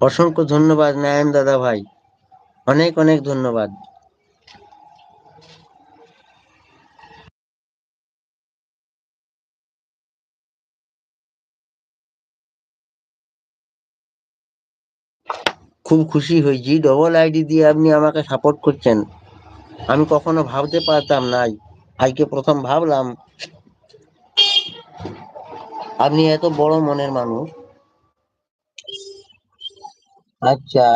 অসংখ্য ধন্যবাদ নারায়ণ দাদা ভাই। অনেক অনেক ধন্যবাদ। খুব খুশি হয়েছি। ডবল আইডি দিয়ে আপনি আমাকে সাপোর্ট করছেন। আমি কখনো ভাবতে পারতাম নাই আজকে প্রথম ভাবলাম। আপনি এত বড় মনের মানুষ। আচ্ছা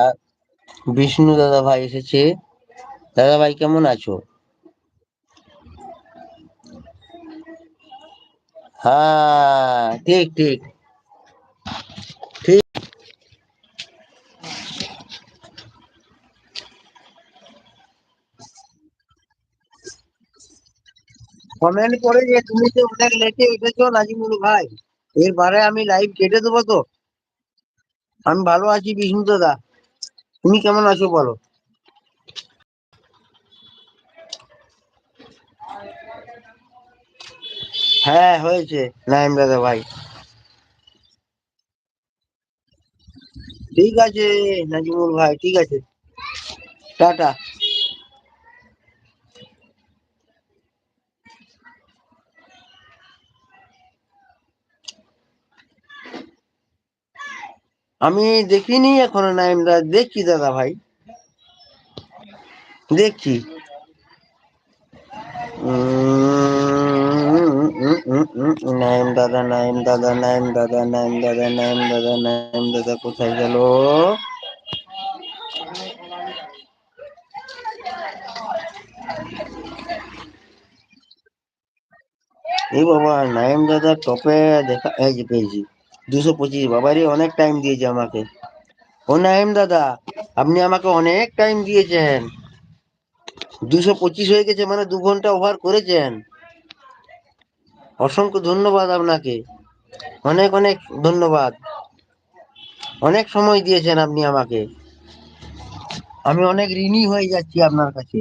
বিষ্ণু দাদা ভাই এসেছে। দাদা ভাই কেমন আছো? হ্যাঁ ঠিক ঠিক। ঠিক কমেন্ট করে যে, তুমি তো অনেক লেটে উঠেছো নাজিমুল ভাই। এরবারে আমি লাইভ কেটে দেবো তো? আমি ভালো আছি বিষ্ণু দাদা। তুমি কেমন আছো বলো? হ্যাঁ হয়েছে, নাইম দাদা ভাই। ঠিক আছে, নাজিমুল ভাই, ঠিক আছে। টাটা। আমি দেখিনি এখনও নাইম দাদা দেখছি দাদা ভাই। দেখছি। নাইম দাদা নাইম দাদা নাইম দাদা নাইম দাদা নাইম দাদা নাইম দাদা, কোথায় গেল? এই বাবা, নাইম দাদা টপে দেখা এই যে পেয়েছি। দুশো পঁচিশ। বাবারই অনেক টাইম দিয়েছে আমাকে। ও নাইম দাদা, আপনি আমাকে অনেক টাইম দিয়েছেন। দুশো পঁচিশ হয়ে গেছে মানে দু ঘণ্টা ওভার করেছেন। অসংখ্য ধন্যবাদ আপনাকে। অনেক অনেক ধন্যবাদ। অনেক সময় দিয়েছেন আপনি আমাকে। আমি অনেক ঋণী হয়ে যাচ্ছি আপনার কাছে।